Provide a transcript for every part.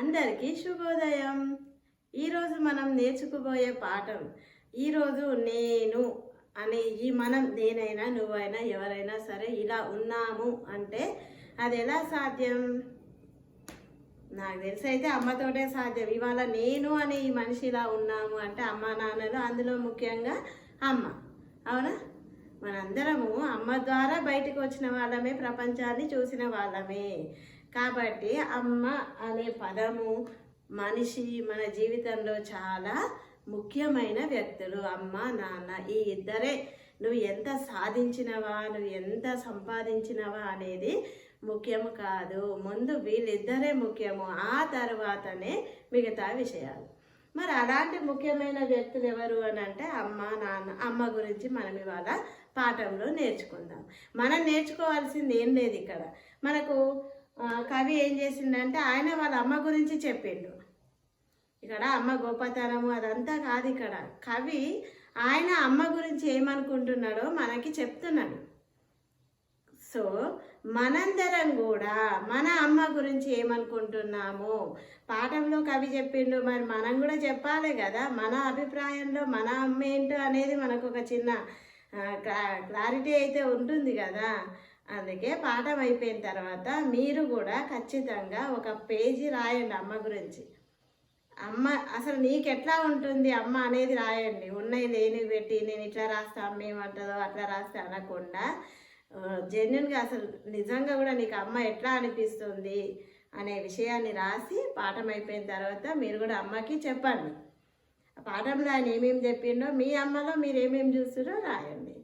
అందరికీ శుభోదయం. ఈరోజు మనం నేర్చుకుపోయే పాఠం ఈరోజు నేను అనే ఈ మనం నేనైనా నువ్వైనా ఎవరైనా సరే ఇలా ఉన్నాము అంటే అది ఎలా సాధ్యం? నాకు తెలిసి అయితే అమ్మతోటే సాధ్యం. ఇవాళ నేను అనే ఈ మనిషి ఇలా ఉన్నాము అంటే అమ్మ నాన్నలు అందులో ముఖ్యంగా అమ్మ. అవునా? మనందరము అమ్మ ద్వారా బయటకు వచ్చిన వాళ్ళమే ప్రపంచాన్ని చూసిన వాళ్ళమే. కాబట్టి అమ్మ అనే పదము మనిషి మన జీవితంలో చాలా ముఖ్యమైన వ్యక్తులు. అమ్మ నాన్న ఈ ఇద్దరే. నువ్వు ఎంత సాధించినవా నువ్వు ఎంత సంపాదించినవా అనేది ముఖ్యము కాదు. ముందు వీళ్ళిద్దరే ముఖ్యము ఆ తర్వాతనే మిగతా విషయాలు. మరి అలాంటి ముఖ్యమైన వ్యక్తులు ఎవరు అని అంటే అమ్మ నాన్న. అమ్మ గురించి మనం ఇవాళ పాఠంలో నేర్చుకుందాం. మనం నేర్చుకోవాల్సింది ఏం లేదు ఇక్కడ. మనకు కవి ఏం చేసిండంటే ఆయన వాళ్ళ అమ్మ గురించి చెప్పిండు. ఇక్కడ అమ్మ గొప్పతనము అదంతా కాదు ఇక్కడ. కవి ఆయన అమ్మ గురించి ఏమనుకుంటున్నాడో మనకి చెప్తున్నాడు. సో మనందరం కూడా మన అమ్మ గురించి ఏమనుకుంటున్నాము పాఠంలో కవి చెప్పిండు మరి మనం కూడా చెప్పాలి కదా మన అభిప్రాయంలో మన అమ్మ ఏంటో అనేది మనకు ఒక చిన్న క్లారిటీ అయితే ఉంటుంది కదా. అందుకే పాఠం అయిపోయిన తర్వాత మీరు కూడా ఖచ్చితంగా ఒక పేజీ రాయండి అమ్మ గురించి. అమ్మ అసలు నీకెట్లా ఉంటుంది అమ్మ అనేది రాయండి. ఉన్నాయి లేని పెట్టి నేను ఇట్లా రాస్తా అమ్మ ఏమంటుందో అట్లా రాస్తే అనకుండా జెన్యున్గా అసలు నిజంగా కూడా నీకు అమ్మ ఎట్లా అనిపిస్తుంది అనే విషయాన్ని రాసి పాఠం అయిపోయిన తర్వాత మీరు కూడా అమ్మకి చెప్పండి. పాఠంలో ఆయన ఏమేమి చెప్పిండో మీ అమ్మలో మీరు ఏమేమి చూస్తారో రాయండి.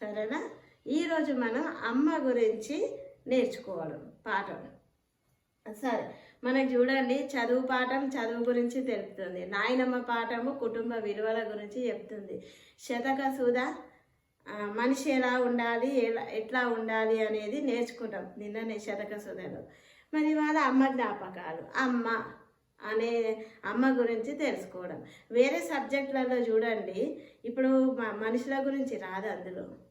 సరేనా? ఈరోజు మనం అమ్మ గురించి నేర్చుకోవడం పాఠం. సరే మనకు చూడండి చదువు పాఠం చదువు గురించి తెలుపుతుంది. నాయనమ్మ పాఠము కుటుంబ విలువల గురించి చెప్తుంది. శతక సుధ మనిషి ఎలా ఉండాలి ఎలా ఎట్లా ఉండాలి అనేది నేర్చుకుంటాం నిన్ననే శతక సుధలో. మరి వాళ్ళ అమ్మ జ్ఞాపకాలు అమ్మ అనే అమ్మ గురించి తెలుసుకోవడం. వేరే సబ్జెక్టులలో చూడండి ఇప్పుడు మ- మనుషుల గురించి రాదు అందులో.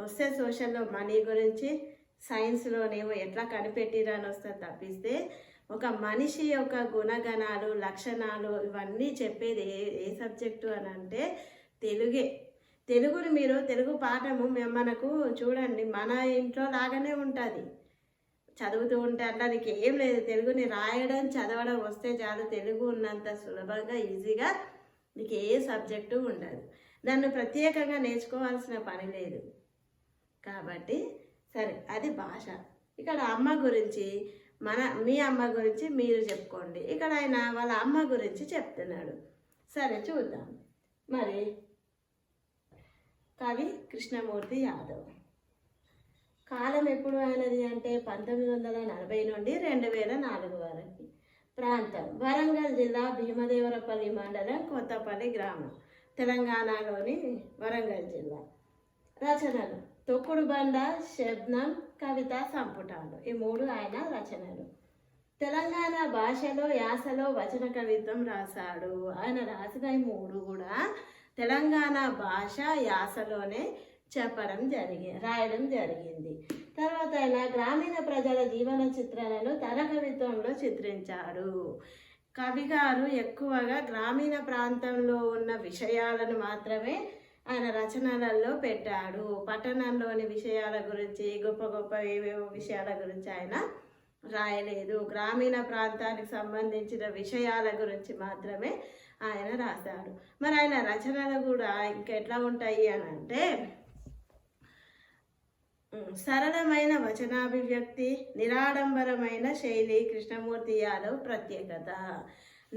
వస్తే సోషల్లో మనీ గురించి సైన్స్లోనేమో ఎట్లా కనిపెట్టిరని వస్తే తప్పిస్తే ఒక మనిషి యొక్క గుణగణాలు లక్షణాలు ఇవన్నీ చెప్పేది ఏ ఏ సబ్జెక్టు అని అంటే తెలుగే. తెలుగుని మీరు తెలుగు పాఠము మేము మనకు చూడండి మన ఇంట్లో లాగానే ఉంటుంది. చదువుతూ ఉంటే అట్లా ఏం లేదు తెలుగుని రాయడం చదవడం వస్తే చాలు తెలుగు ఉన్నంత సులభంగా ఈజీగా నీకు ఏ సబ్జెక్టు ఉండదు. దాన్ని ప్రత్యేకంగా నేర్చుకోవాల్సిన పని లేదు. కాబట్టి సరే అది భాష. ఇక్కడ అమ్మ గురించి మన మీ అమ్మ గురించి మీరు చెప్పుకోండి. ఇక్కడ ఆయన వాళ్ళ అమ్మ గురించి చెప్తున్నాడు. సరే చూద్దాం. మరి కవి కృష్ణమూర్తి యాదవ్. కాలం ఎప్పుడు అయినది అంటే పంతొమ్మిది వందల నలభై నుండి రెండు వేల నాలుగు వరకు. ప్రాంతం వరంగల్ జిల్లా భీమదేవరపల్లి మండలం కొత్తపల్లి గ్రామం. తెలంగాణలోని వరంగల్ జిల్లా. రచనలు. తొక్కుడు బండ శబ్దం కవిత సంపుటాలు. ఈ మూడు ఆయన రచనలు. తెలంగాణ భాషలో యాసలో వచన కవిత్వం రాశాడు. ఆయన రాసిన ఈ మూడు కూడా తెలంగాణ భాష యాసలోనే చెప్పడం జరిగి రాయడం జరిగింది. తర్వాత ఆయన గ్రామీణ ప్రజల జీవన చిత్రాలను తన కవిత్వంలో చిత్రించాడు. కవి గారు ఎక్కువగా గ్రామీణ ప్రాంతంలో ఉన్న విషయాలను మాత్రమే ఆయన రచనలలో పెట్టాడు. పట్టణంలోని విషయాల గురించి గొప్ప గొప్ప ఏవేవో విషయాల గురించి ఆయన రాయలేదు. గ్రామీణ ప్రాంతానికి సంబంధించిన విషయాల గురించి మాత్రమే ఆయన రాశాడు. మరి ఆయన రచనలు కూడా ఇంకెట్లా ఉంటాయి అని అంటే సరళమైన వచనాభివ్యక్తి నిరాడంబరమైన శైలి కృష్ణమూర్తి యాదవ్ ప్రత్యేకత.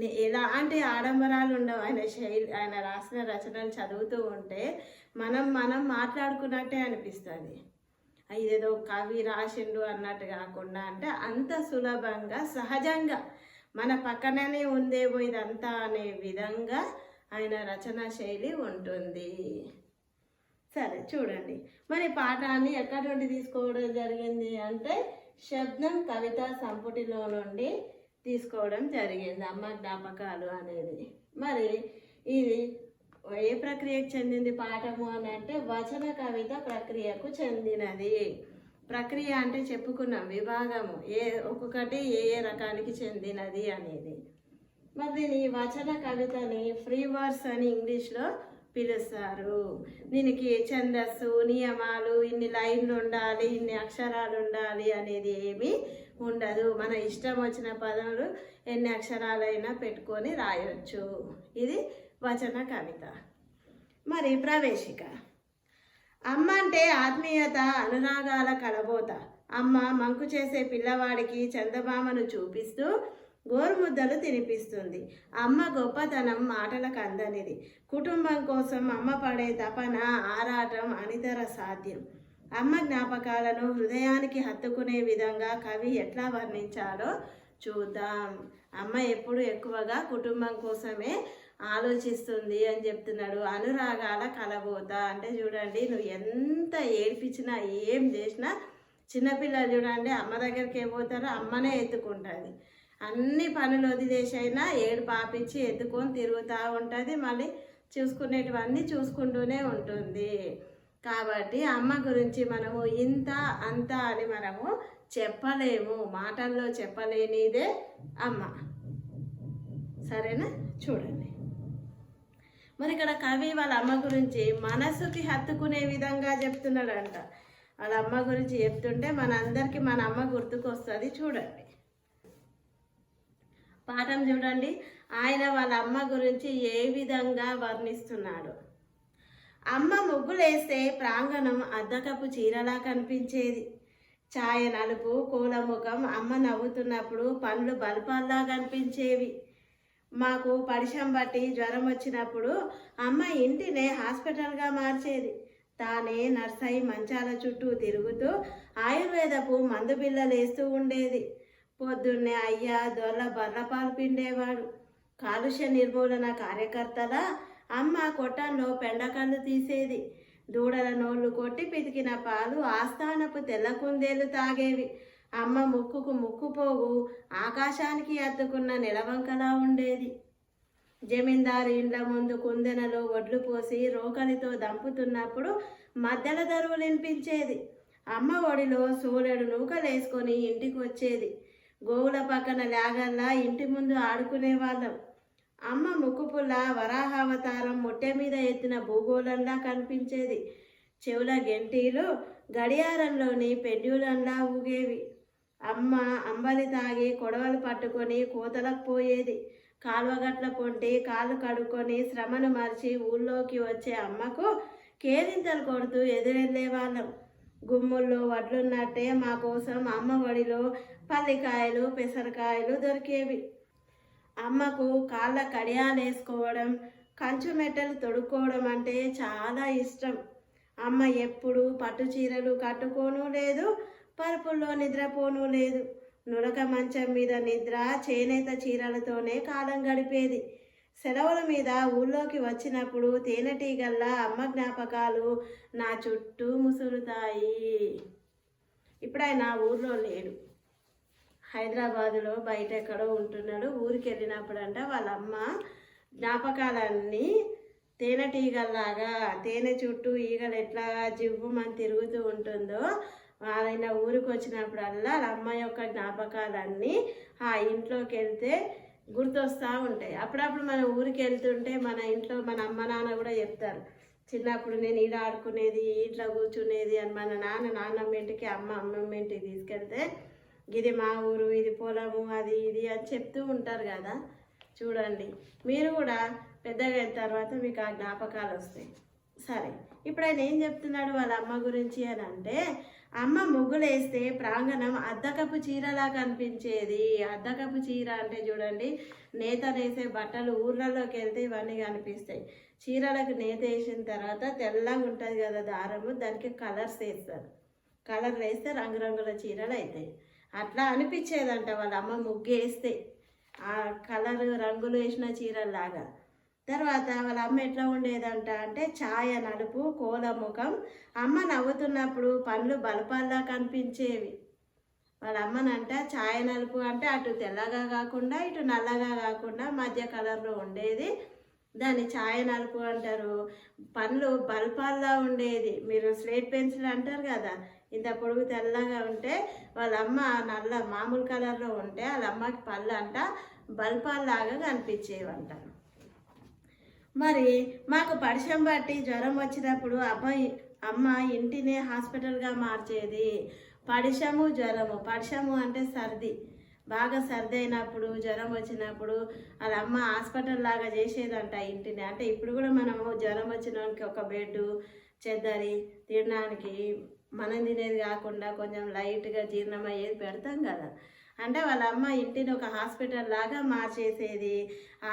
ఎలాంటి ఆడంబరాలు ఉండవు. ఆయన శైలి ఆయన రాసిన రచనలు చదువుతూ ఉంటే మనం మనం మాట్లాడుకున్నట్టే అనిపిస్తుంది. ఇదేదో కవి రాసిండు అన్నట్టు కాకుండా అంటే అంత సులభంగా సహజంగా మన పక్కననే ఉందేమో ఇదంతా అనే విధంగా ఆయన రచనా శైలి ఉంటుంది. సరే చూడండి. మరి పాఠాన్ని ఎక్కడి నుండి తీసుకోవడం జరిగింది అంటే శబ్దం కవిత సంపుటిలో నుండి తీసుకోవడం జరిగింది. అమ్మ జ్ఞాపకాలు అనేది. మరి ఇది ఏ ప్రక్రియకు చెందింది పాఠము అని అంటే వచన కవిత ప్రక్రియకు చెందినది. ప్రక్రియ అంటే చెప్పుకున్నాం విభాగము ఏ ఒక్కొక్కటి ఏ ఏ రకానికి చెందినది అనేది. మరి దీని వచన కవితని ఫ్రీ వర్స్ అని ఇంగ్లీష్లో పిలుస్తారు. దీనికి ఛందస్సు నియమాలు ఇన్ని లైన్లు ఉండాలి ఇన్ని అక్షరాలు ఉండాలి అనేది ఏమీ ఉండదు. మన ఇష్టం వచ్చిన పదములు ఎన్ని అక్షరాలైనా పెట్టుకొని రాయొచ్చు. ఇది వచన కవిత. మరి ప్రవేశిక. అమ్మ అంటే ఆత్మీయత అనురాగాల కలబోత అమ్మ మంకు చేసే పిల్లవాడికి చందమామను చూపిస్తూ గోరుముద్దలు తినిపిస్తుంది. అమ్మ గొప్పతనం మాటలకు అందనిది. కుటుంబం కోసం అమ్మ పడే తపన ఆరాటం అనితర సాధ్యం. అమ్మ జ్ఞాపకాలను హృదయానికి హత్తుకునే విధంగా కవి ఎట్లా వర్ణించాలో చూద్దాం. అమ్మ ఎప్పుడు ఎక్కువగా కుటుంబం కోసమే ఆలోచిస్తుంది అని చెప్తున్నాడు. అనురాగాల కలబోత. అంటే చూడండి నువ్వు ఎంత ఏడ్పించినా ఏం చేసినా చిన్నపిల్లలు చూడండి అమ్మ దగ్గరికి ఏమవుతారో పోతారో అమ్మనే ఎత్తుకుంటుంది. అన్ని పనులు వదిలేసైనా ఏడు పాపించి ఎత్తుకొని తిరుగుతూ ఉంటుంది. మళ్ళీ చూసుకునేటివన్నీ చూసుకుంటూనే ఉంటుంది. కాబట్టి అమ్మ గురించి మనము ఇంత అంత అని మనము చెప్పలేము. మాటల్లో చెప్పలేనిదే అమ్మ. సరేనా? చూడండి. మరి ఇక్కడ కవి వాళ్ళ అమ్మ గురించి మనసుకి హత్తుకునే విధంగా చెప్తున్నాడంట. వాళ్ళ అమ్మ గురించి చెప్తుంటే మనందరికీ మన అమ్మ గుర్తుకొస్తుంది. చూడండి. పాఠం చూడండి. ఆయన వాళ్ళ అమ్మ గురించి ఏ విధంగా వర్ణిస్తున్నాడు? అమ్మ ముగ్గులేస్తే ప్రాంగణం అద్దకపు చీరలా కనిపించేది. ఛాయ నలుపు కూలముఖం అమ్మ నవ్వుతున్నప్పుడు పండ్లు బల్పాల్లా కనిపించేవి. మాకు పడిశం బట్టి జ్వరం వచ్చినప్పుడు అమ్మ ఇంటినే హాస్పిటల్గా మార్చేది. తానే నర్సై మంచాల చుట్టూ తిరుగుతూ ఆయుర్వేదపు మందు బిళ్ళలు వేస్తూ ఉండేది. పొద్దున్నే అయ్యా దొల్ల బర్రపాలు పిండేవాడు. కాలుష్య నిర్మూలన కార్యకర్తల అమ్మ కొట్టంలో పెండకళ్ళు తీసేది. దూడల నోళ్ళు కొట్టి పితికిన పాలు ఆస్థానపు తెల్ల కుందేలు తాగేవి. అమ్మ ముక్కుకు ముక్కుపోగు ఆకాశానికి అద్దుకున్న నిలవంకలా ఉండేది. జమీందారు ఇండ్ల ముందు కుందెనలో వడ్లు పోసి రోకలితో దంపుతున్నప్పుడు మధ్యల దరువు వినిపించేది. అమ్మ ఒడిలో సూర్యుడు నూకలేసుకొని ఇంటికి వచ్చేది గోవుల పక్కన లేగల్లా ఇంటి ముందు ఆడుకునేవాళ్ళం. అమ్మ ముక్కుపుల్ల వరాహావతారం మొట్టె మీద ఎత్తిన భూగోళంలా కనిపించేది. చెవుల గెంటీలు గడియారంలోని పెండ్యూలంలా ఊగేవి. అమ్మ అంబలి తాగి కొడవలు పట్టుకొని కోతలకు పోయేది. కాలువగట్ల పొంటి కాళ్ళు కడుక్కొని శ్రమను మరిచి ఊళ్ళోకి వచ్చే అమ్మకు కేరింతలు కొడుతూ ఎదురెళ్ళే వాళ్ళం. గుమ్ముల్లో వడ్లున్నట్టే మా కోసం అమ్మ ఒడిలో పల్లికాయలు పెసరకాయలు దొరికేవి. అమ్మకు కాళ్ళ కడియాలు వేసుకోవడం కంచు మెట్టలు తొడుక్కోవడం అంటే చాలా ఇష్టం. అమ్మ ఎప్పుడు పట్టు చీరలు కట్టుకోను లేదు పరుపుల్లో నిద్రపోను లేదు. నులక మంచం మీద నిద్ర చేనేత చీరలతోనే కాలం గడిపేది. సెలవుల మీద ఊళ్ళోకి వచ్చినప్పుడు తేనెటీగల్లా అమ్మ జ్ఞాపకాలు నా చుట్టూ ముసురుతాయి. ఇప్పుడైనా ఆయన ఊర్లో లేడు హైదరాబాదులో బయట ఎక్కడో ఉంటున్నాడు. ఊరికి వెళ్ళినప్పుడంట వాళ్ళ అమ్మ జ్ఞాపకాలన్నీ తేనెటీగల్లాగా తేనె చుట్టూ ఈగలు ఎట్లా జివ్వుమని తిరుగుతూ ఉంటుందో ఆయన ఊరికి వచ్చినప్పుడల్లా వాళ్ళ అమ్మ యొక్క జ్ఞాపకాలన్నీ ఆ ఇంట్లోకి వెళ్తే గుర్తొస్తూ ఉంటాయి. అప్పుడప్పుడు మన ఊరికి వెళ్తుంటే మన ఇంట్లో మన అమ్మ నాన్న కూడా చెప్తారు. చిన్నప్పుడు నేను ఇలా ఆడుకునేది ఇంట్లో కూర్చునేది అని మన నాన్న నాన్నమ్మ ఇంటికి అమ్మ అమ్మమ్మ ఇంటికి తీసుకెళ్తే ఇది మా ఊరు ఇది పొలము అది ఇది అని చెప్తూ ఉంటారు కదా. చూడండి. మీరు కూడా పెద్దగా అయిన తర్వాత మీకు ఆ జ్ఞాపకాలు వస్తాయి. సరే. ఇప్పుడు ఆయన ఏం చెప్తున్నాడు వాళ్ళ అమ్మ గురించి అని అంటే అమ్మ ముగ్గులేస్తే ప్రాంగణం అద్దకపు చీరలా కనిపించేది. అద్దకపు చీర అంటే చూడండి నేత వేసే బట్టలు ఊర్లలోకి వెళ్తే ఇవన్నీ కనిపిస్తాయి. చీరలకు నేత వేసిన తర్వాత తెల్లగా ఉంటుంది కదా దారము దానికి కలర్స్ వేస్తారు. కలర్ వేస్తే రంగురంగుల చీరలు అవుతాయి. అట్లా అనిపించేదంట వాళ్ళ అమ్మ ముగ్గు వేస్తే ఆ కలర్ రంగులు వేసిన చీరలాగా తర్వాత వాళ్ళ అమ్మ ఎట్లా ఉండేదంట అంటే ఛాయ నడుపు కోల ముఖం. అమ్మ నవ్వుతున్నప్పుడు పండ్లు బలపాల్లా కనిపించేవి. వాళ్ళ అమ్మనంట ఛాయ నలుపు అంటే అటు తెల్లగా కాకుండా ఇటు నల్లగా కాకుండా మధ్య కలర్లో ఉండేది. దాన్ని ఛాయ నలుపు అంటారు. పండ్లు బల్పాల్లా ఉండేది. మీరు స్లేట్ పెన్సిల్ అంటారు కదా ఇంత పొడుగు తెల్లగా ఉంటే వాళ్ళ అమ్మ నల్ల మామూలు కలర్లో ఉంటే వాళ్ళ అమ్మకి పళ్ళు అంట బల్పాల్లాగా కనిపించేవంట. మరి మాకు పడిశం బట్టి జ్వరం వచ్చినప్పుడు అబ్బాయి అమ్మ ఇంటినే హాస్పిటల్గా మార్చేది. పడిశము జ్వరము పడిశము అంటే సర్ది. బాగా సర్ది అయినప్పుడు జ్వరం వచ్చినప్పుడు వాళ్ళ అమ్మ హాస్పిటల్ లాగా చేసేదంట ఇంటిని. అంటే ఇప్పుడు కూడా మనము జ్వరం వచ్చిన ఒక బెడ్ చెద్దరి తినడానికి మనం తినేది కాకుండా కొంచెం లైట్గా జీర్ణం అయ్యేది పెడతాం కదా. అంటే వాళ్ళ అమ్మ ఇంటిని ఒక హాస్పిటల్ లాగా మార్చేసేది.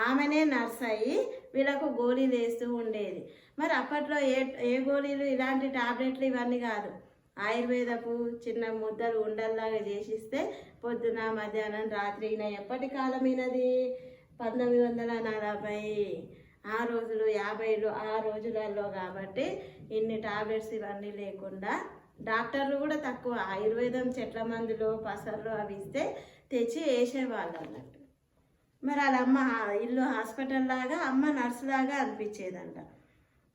ఆమెనే నర్స్ అయ్యి వీళ్ళకు గోళీలు వేస్తూ ఉండేది. మరి అప్పట్లో ఏ ఏ గోళీలు ఇలాంటి టాబ్లెట్లు ఇవన్నీ కాదు. ఆయుర్వేదపు చిన్న ముద్దలు ఉండల్లాగా చేసిస్తే పొద్దున మధ్యాహ్నం రాత్రి ఈయన ఎప్పటి కాలమైనది? పంతొమ్మిది వందల నలభై ఆ రోజులు యాభైలు ఆ రోజులలో కాబట్టి ఇన్ని టాబ్లెట్స్ ఇవన్నీ లేకుండా డాక్టర్లు కూడా తక్కువ. ఆయుర్వేదం చెట్ల మందులు పసర్లు అవి ఇస్తే తెచ్చి వేసేవాళ్ళు అన్నట్టు. మరి వాళ్ళ అమ్మ ఇల్లు హాస్పిటల్ లాగా అమ్మ నర్సు లాగా అనిపించేదంట.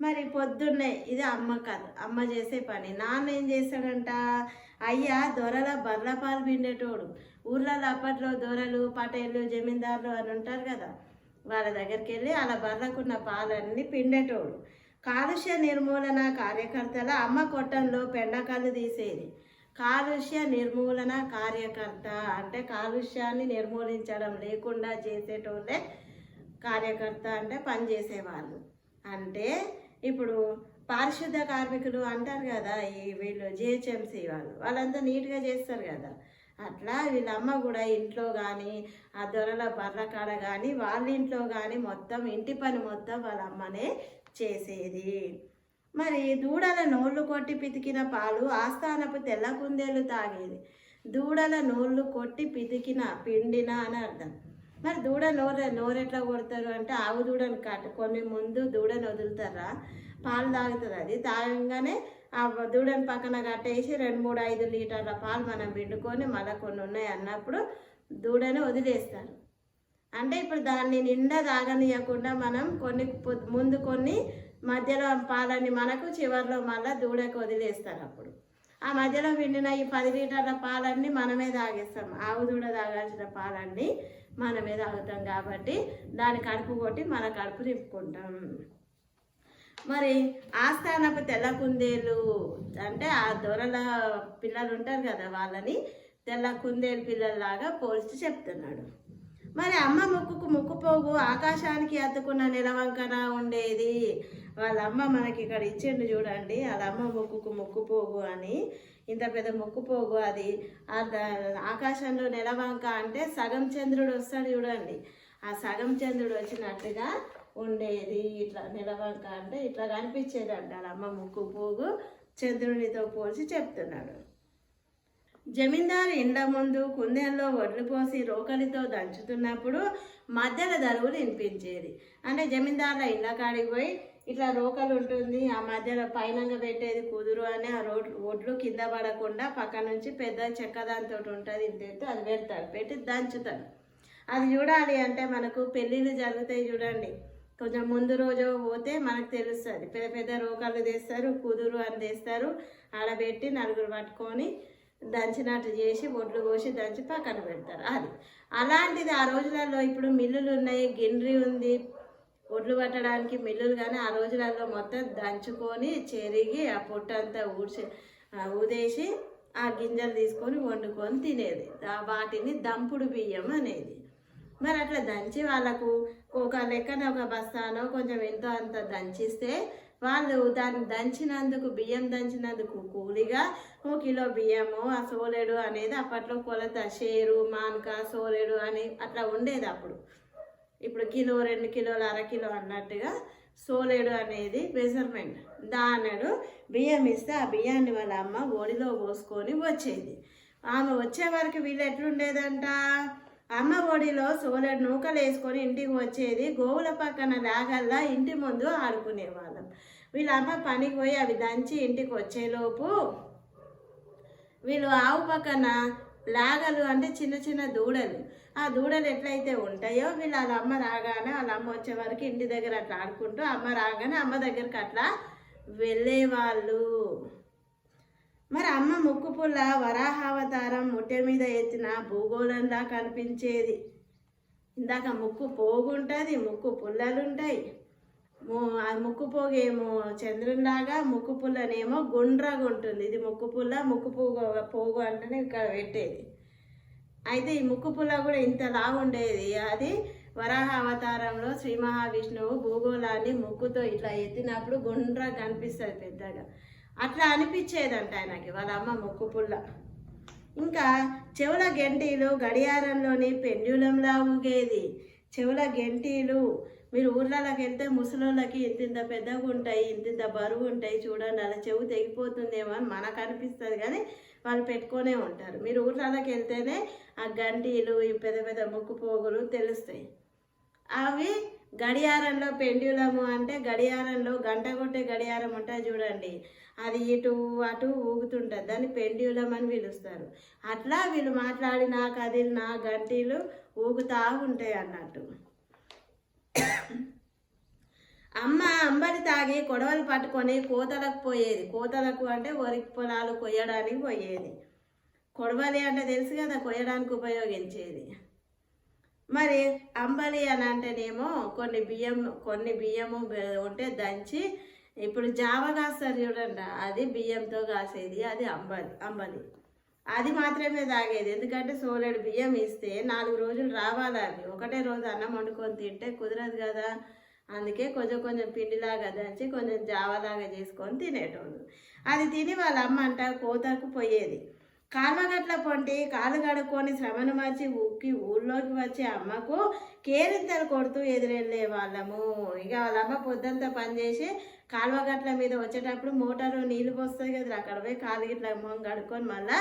మరి పొద్దున్నే ఇది అమ్మ కథ. అమ్మ చేసే పని. నాన్న ఏం చేశాడంట అయ్యా దొరల బర్ల పాలు పిండేటోడు. ఊర్లలో అప్పట్లో దొరలు పటేళ్ళు జమీందారులు అని ఉంటారు కదా. వాళ్ళ దగ్గరికి వెళ్ళి అలా బర్రకున్న పాలన్నీ పిండేటోడు. కాలుష్య నిర్మూలన కార్యకర్తల అమ్మ కొట్టంలో పెండకాలు తీసేది. కాలుష్య నిర్మూలన కార్యకర్త అంటే కాలుష్యాన్ని నిర్మూలించడం లేకుండా చేసేటోళ్ళే కార్యకర్త అంటే పనిచేసేవాళ్ళు అంటే ఇప్పుడు పారిశుద్ధ కార్మికులు అంటారు కదా ఈ వీళ్ళు జిహెచ్ఎంసీ వాళ్ళు. వాళ్ళంతా నీట్గా చేస్తారు కదా. అట్లా వీళ్ళమ్మ కూడా ఇంట్లో కానీ ఆ దొరల బర్ర కాడ కానీ వాళ్ళ ఇంట్లో కానీ మొత్తం ఇంటి పని మొత్తం వాళ్ళ అమ్మనే చేసేది. మరి దూడల నోళ్ళు కొట్టి పితికిన పాలు ఆస్థానపు తెల్ల కుందేలు తాగేది. దూడల నోళ్ళు కొట్టి పితికిన పిండిన అని అర్థం. మరి దూడ నోరు నోరెట్లా కొడతారు? అంటే ఆవు దూడను కట్టు కొన్ని ముందు దూడను వదులుతారా? పాలు తాగుతుంది అది తాగంగానే ఆ దూడని పక్కన కట్టేసి రెండు మూడు ఐదు లీటర్ల పాలు మనం పిండుకొని మళ్ళీ కొన్ని ఉన్నాయి అన్నప్పుడు దూడని వదిలేస్తారు. అంటే ఇప్పుడు దాన్ని నిండా తాగనియకుండా మనం కొన్ని ముందు కొన్ని మధ్యలో పాలని మనకు చివరిలో మళ్ళీ దూడకు వదిలేస్తారు అప్పుడు. ఆ మధ్యలో పిండిన ఈ పది లీటర్ల పాలన్నీ మనమే తాగేస్తాం. ఆవు దూడ తాగాల్సిన పాలన్నీ మనమే తాగుతాం కాబట్టి దాని కడుపు కొట్టి మన కడుపు నింపుకుంటాం. మరి ఆస్థానపు తెల్ల కుందేలు అంటే ఆ దొరల పిల్లలు ఉంటారు కదా వాళ్ళని తెల్ల కుందేలు పిల్లల్లాగా పోల్చి చెప్తున్నాడు. మరి అమ్మ ముక్కుకు ముక్కుపోగు ఆకాశానికి అద్దుకున్న నిలవంకన ఉండేది. వాళ్ళ అమ్మ మనకి ఇక్కడ ఇచ్చిండు చూడండి. వాళ్ళ అమ్మ ముక్కుకు ముక్కుపోగు అని. ఇంత పెద్ద ముక్కుపోగు అది. ఆ ఆకాశంలో నిలవంక అంటే సగం చంద్రుడు వస్తాడు చూడండి. ఆ సగం చంద్రుడు వచ్చినట్టుగా ఉండేది. ఇట్లా నిలవంక అంటే ఇట్లా కనిపించేది వాళ్ళ అమ్మ ముక్కు పోగు చంద్రునితో పోల్చి చెప్తున్నాడు. జమీందారు ఇండ్ల ముందు కుందేల్లో వడ్లు పోసి రోకలితో దంచుతున్నప్పుడు మధ్యలో దరువులు వినిపించేది. అంటే జమీందారుల ఇండ్ల కాడికి పోయి ఇట్లా రోకలు ఉంటుంది ఆ మధ్యలో పైనంగా పెట్టేది కుదురు అని ఆ రోడ్ ఒడ్లు కింద పడకుండా పక్క నుంచి పెద్ద చెక్క దాంతో ఉంటుంది ఇంత ఎత్తు అది పెడతాడు. పెట్టి దంచుతాడు. అది చూడాలి అంటే మనకు పెళ్ళిళ్ళు జరుగుతాయి చూడండి. కొంచెం ముందు రోజు పోతే మనకు తెలుస్తుంది. పెద్ద పెద్ద రోకలు తెస్తారు కుదురు అని తెస్తారు. ఆడబెట్టి నలుగురు పట్టుకొని దంచినట్టు చేసి ఒడ్లు పోసి దంచి పక్కన పెడతారు. అది. అలాంటిది ఆ రోజులలో ఇప్పుడు మిల్లులు ఉన్నాయి గిన్నెరి ఉంది ఒడ్లు పట్టడానికి మిల్లులు కానీ ఆ రోజులలో మొత్తం దంచుకొని చెరిగి ఆ పొట్టంతా ఊడ్చి ఊదేసి ఆ గింజలు తీసుకొని వండుకొని తినేది. వాటిని దంపుడు బియ్యం అనేది. మరి అట్లా దంచి వాళ్ళకు ఒక లెక్కన ఒక బస్తానో కొంచెం ఎంతో అంత దంచిస్తే వాళ్ళు దాన్ని దంచినందుకు బియ్యం దంచినందుకు కూలిగా ఓ కిలో బియ్యము ఆ సోలేడు అనేది అప్పట్లో కొలత షేరు మానక సోలేడు అని అట్లా ఉండేది అప్పుడు. ఇప్పుడు కిలో రెండు కిలోలు అర కిలో అన్నట్టుగా సోలేడు అనేది మెజర్మెంట్. దానడు బియ్యం ఇస్తే ఆ బియ్యాన్ని వాళ్ళ అమ్మ ఒడిలో పోసుకొని వచ్చేది. ఆమె వచ్చే వరకు వీళ్ళు ఎట్లుండేదంట? అమ్మ ఒడిలో సోలేడు నూకలు వేసుకొని ఇంటికి వచ్చేది. గోవుల పక్కన లాగల్లా ఇంటి ముందు ఆడుకునేవాళ్ళు. వీళ్ళ అమ్మ పనికి పోయి అవి దంచి ఇంటికి వచ్చేలోపు వీళ్ళు ఆవు పక్కన లాగలు అంటే చిన్న చిన్న దూడలు. ఆ దూడలు ఎట్లయితే ఉంటాయో వీళ్ళు వాళ్ళ అమ్మ రాగానే వాళ్ళ అమ్మ వచ్చే వరకు ఇంటి దగ్గర అట్లా ఆడుకుంటూ అమ్మ రాగానే అమ్మ దగ్గరికి అట్లా వెళ్ళేవాళ్ళు. మరి అమ్మ ముక్కు పుల్ల వరాహావతారం ముట్టె మీద ఎత్తిన భూగోళంలా కనిపించేది ఇందాక ముక్కు పోగుంటుంది ముక్కు పుల్లలుంటాయి. ముక్కు పోగేమో చంద్రునిలాగా ముక్కు పుల్లనేమో గుండ్రగా ఉంటుంది. ఇది ముక్కు పుల్ల ముక్కు పోగు పోగు అంటేనే ఇక్కడ పెట్టేది. అయితే ఈ ముక్కు పుల్ల కూడా ఇంత ఉండేది. అది వరాహ అవతారంలో శ్రీ మహావిష్ణువు భూగోళాన్ని ముక్కుతో ఇట్లా ఎత్తినప్పుడు గుండ్ర కనిపిస్తుంది పెద్దగా. అట్లా అనిపించేదంట ఆయనకి వాళ్ళ అమ్మ ముక్కు పుల్ల. ఇంకా చెవుల గెంటీలు గడియారంలోని పెండ్యులంలా ఊగేది. చెవుల గెంటీలు మీరు ఊర్లలోకి వెళ్తే ముసలోళ్ళకి ఇంత ఇంత పెద్దగా ఉంటాయి ఇంత బరువు ఉంటాయి చూడండి అలా చెవు తెగిపోతుందేమో అని మనకు అనిపిస్తుంది కానీ వాళ్ళు పెట్టుకొనే ఉంటారు. మీరు ఊర్లలోకి వెళ్తేనే ఆ గంటీలు ఈ పెద్ద పెద్ద ముక్కు పోగులు తెలుస్తాయి. అవి గడియారంలో పెండ్యులము అంటే గడియారంలో గంట కొట్టే గడియారం ఉంటుంది చూడండి. అది ఇటు అటు ఊగుతుంటుంది దాన్ని పెండ్యులం అని పిలుస్తారు. అట్లా వీళ్ళు మాట్లాడిన కదిలిన గంటీలు ఊగుతా ఉంటాయి అన్నట్టు. అమ్మ అంబలి తాగి కొడవలు పట్టుకొని కోతలకు పోయేది. కోతలకు అంటే వరి పొలాలు కొయ్యడానికి పోయేది. కొడవలి అంటే తెలుసు కదా కొయ్యడానికి ఉపయోగించేది. మరి అంబలి అని అంటేనేమో కొన్ని బియ్యం కొన్ని బియ్యము ఉంటే దంచి ఇప్పుడు జావ కాస్తారు చూడండి అది బియ్యంతో కాసేది అది అంబలి అంబలి. అది మాత్రమే తాగేది. ఎందుకంటే సోలేడు బియ్యం ఇస్తే నాలుగు రోజులు రావాలి అది. ఒకటే రోజు అన్నం వండుకొని తింటే కుదరదు కదా. అందుకే కొంచెం కొంచెం పిండిలాగా దంచి కొంచెం జావలాగా చేసుకొని తినేటోళ్ళు. అది తిని వాళ్ళ అమ్మ అంట కోతకు పోయేది. కాల్వగట్ల పొంటి కాలు కడుక్కొని శ్రమను మార్చి ఉక్కి ఊళ్ళోకి వచ్చే అమ్మకు కేరింతలు కొడుతూ ఎదురెళ్ళే వాళ్ళము. ఇక వాళ్ళ అమ్మ పొద్దంతా పనిచేసి కాలువగట్ల మీద వచ్చేటప్పుడు మోటారు నీళ్ళు పోస్తుంది కదా అక్కడ పోయి కాలు గిట్ల మొహం కడుక్కొని మళ్ళీ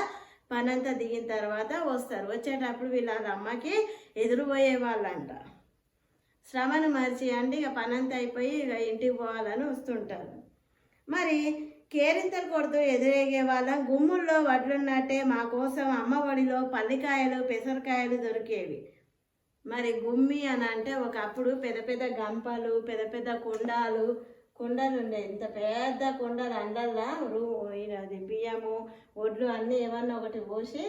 పనంతా దిగిన తర్వాత వస్తారు. వచ్చేటప్పుడు వీళ్ళ అమ్మకి ఎదురుపోయే వాళ్ళంట. శ్రమను మరిచి అంటే ఇక పనంతా అయిపోయి ఇక ఇంటికి పోవాలని వస్తుంటారు. మరి కేరింతలు కొడుతూ ఎదురేగే వాళ్ళం. గుమ్ముల్లో వడ్లున్నట్టే మా కోసం అమ్మ ఒడిలో పల్లికాయలు పెసరకాయలు దొరికేవి. మరి గుమ్మి అని అంటే ఒకప్పుడు పెద్ద పెద్ద గంపలు పెద్ద పెద్ద కుండాలు కుండలు ఉండేవి ఇంత పెద్ద కుండలు అండల్లా? రూ అది బియ్యము ఒడ్లు అన్నీ ఏమన్నా ఒకటి పోసి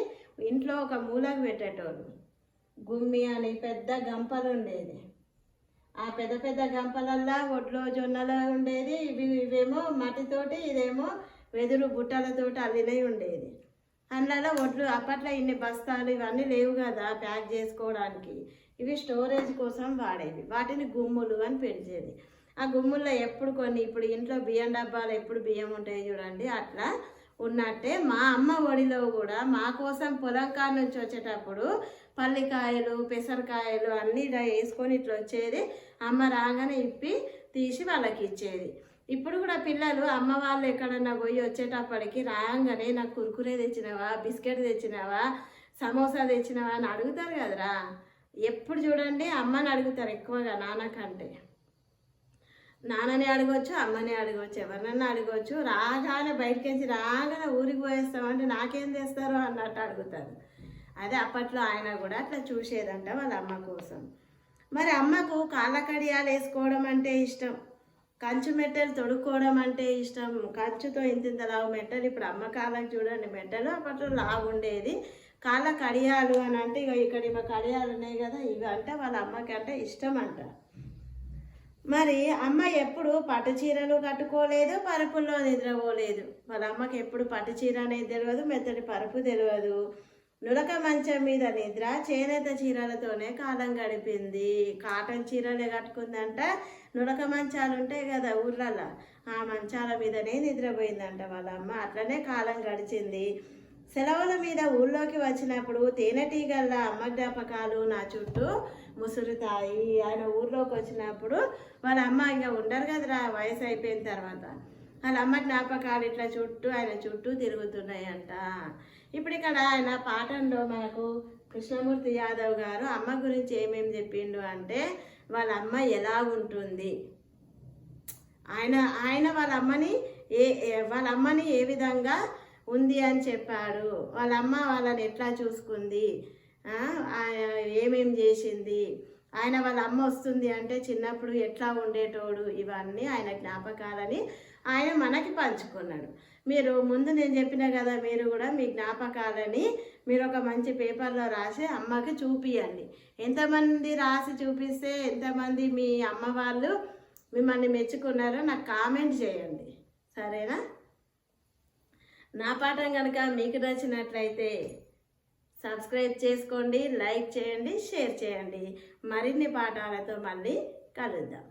ఇంట్లో ఒక మూలకు పెట్టేటోళ్ళు. గుమ్మి అని పెద్ద గంపలు ఉండేది ఆ పెద్ద పెద్ద గంపలల్లా ఒడ్లు జొన్నలు ఉండేది. ఇవి ఇవేమో మట్టితోటి ఇదేమో వెదురు బుట్టలతోటి అల్లినవి ఉండేది. అందులో ఒడ్లు అప్పట్లో ఇన్ని బస్తాలు ఇవన్నీ లేవు కదా ప్యాక్ చేసుకోవడానికి. ఇవి స్టోరేజ్ కోసం వాడేవి. వాటిని గుమ్ములు అని పెంచేది. ఆ గుమ్ముల్లో ఎప్పుడు కొన్ని ఇప్పుడు ఇంట్లో బియ్యం డబ్బాలు ఎప్పుడు బియ్యం ఉంటాయి చూడండి అట్లా ఉన్నట్టే మా అమ్మ ఒడిలో కూడా మా కోసం పొలం కాడ నుంచి వచ్చేటప్పుడు పల్లికాయలు పెసరకాయలు అన్నీ ఇలా వేసుకొని ఇట్లా వచ్చేది. అమ్మ రాగానే ఇప్పి తీసి వాళ్ళకి ఇచ్చేది. ఇప్పుడు కూడా పిల్లలు అమ్మ వాళ్ళు ఎక్కడన్నా పోయి వచ్చేటప్పటికి రాగానే నాకు కుర్కురే తెచ్చినావా బిస్కెట్ తెచ్చినావా సమోసా తెచ్చినావా అని అడుగుతారు కదరా. ఎప్పుడు చూడండి అమ్మని అడుగుతారు ఎక్కువగా నాన్న కంటే నాన్నని అడగవచ్చు అమ్మని అడగవచ్చు ఎవరినన్నా అడగవచ్చు రాగానే బయటకేసి రాగానే ఊరికి పోయేస్తామంటే నాకేం చేస్తారు అన్నట్టు అడుగుతారు. అదే అప్పట్లో ఆయన కూడా అట్లా చూసేదంట వాళ్ళ అమ్మ కోసం. మరి అమ్మకు కాళ్ళ కడియాలు వేసుకోవడం అంటే ఇష్టం. కంచు మెట్టలు తొడుక్కోవడం అంటే ఇష్టం. కంచుతో ఇంత ఇంత లావు మెట్టలు ఇప్పుడు అమ్మ కాళ్ళకి చూడండి మెట్టలు అప్పట్లో లావు ఉండేది. కాళ్ళ కడియాలు అని అంటే ఇక ఇక్కడ ఇవి కడియాలు ఉన్నాయి కదా ఇవి అంటే వాళ్ళ అమ్మకి అంటే ఇష్టం అంట. మరి అమ్మ ఎప్పుడు పట్టు చీరలు కట్టుకోలేదు పరుపుల్లో నిద్రపోలేదు. వాళ్ళ అమ్మకి ఎప్పుడు పట్టు చీర అనేది తెలియదు మెత్తటి పరుపు తెలియదు. నులక మంచం మీద నిద్ర చేనేత చీరలతోనే కాలం గడిపింది. కాటన్ చీరలే కట్టుకుందంట నులక మంచాలు ఉంటాయి కదా ఊర్లలో ఆ మంచాల మీదనే నిద్రపోయిందంట వాళ్ళ అమ్మ. అట్లనే కాలం గడిచింది. సెలవుల మీద ఊళ్ళోకి వచ్చినప్పుడు తేనెటీగల్లా అమ్మ జ్ఞాపకాలు నా చుట్టూ ముసురుతాయి. ఆయన ఊర్లోకి వచ్చినప్పుడు వాళ్ళ అమ్మ ఇంకా ఉండరు కదరా వయసు అయిపోయిన తర్వాత. వాళ్ళ అమ్మ జ్ఞాపకాలు ఇట్లా చుట్టూ ఆయన చుట్టూ తిరుగుతున్నాయంట. ఇప్పుడు ఇక్కడ ఆయన పాఠంలో మనకు కృష్ణమూర్తి యాదవ్ గారు అమ్మ గురించి ఏమేమి చెప్పిండు అంటే వాళ్ళ అమ్మ ఎలా ఉంటుంది? ఆయన ఆయన వాళ్ళ అమ్మని ఏ ఏ- వాళ్ళ అమ్మని ఏ విధంగా ఉంది అని చెప్పాడు. వాళ్ళ అమ్మ వాళ్ళని ఎట్లా చూసుకుంది? ఆయన ఏమేం చేసింది? ఆయన వాళ్ళ అమ్మ వస్తుంది అంటే చిన్నప్పుడు ఎట్లా ఉండేటోడు? ఇవన్నీ ఆయన జ్ఞాపకాలని ఆయన మనకి పంచుకున్నాడు. మీరు ముందు నేను చెప్పిన కదా మీరు కూడా మీ జ్ఞాపకాలని మీరు ఒక మంచి పేపర్లో రాసి అమ్మకి చూపియండి. ఎంతమంది రాసి చూపిస్తే ఎంతమంది మీ అమ్మ వాళ్ళు మిమ్మల్ని మెచ్చుకున్నారో నాకు కామెంట్ చేయండి. సరేనా? నా పాఠం కనుక మీకు నచ్చినట్లయితే సబ్స్క్రైబ్ చేసుకోండి లైక్ చేయండి షేర్ చేయండి. మరిన్ని పాఠాలతో మళ్ళీ కలుద్దాం.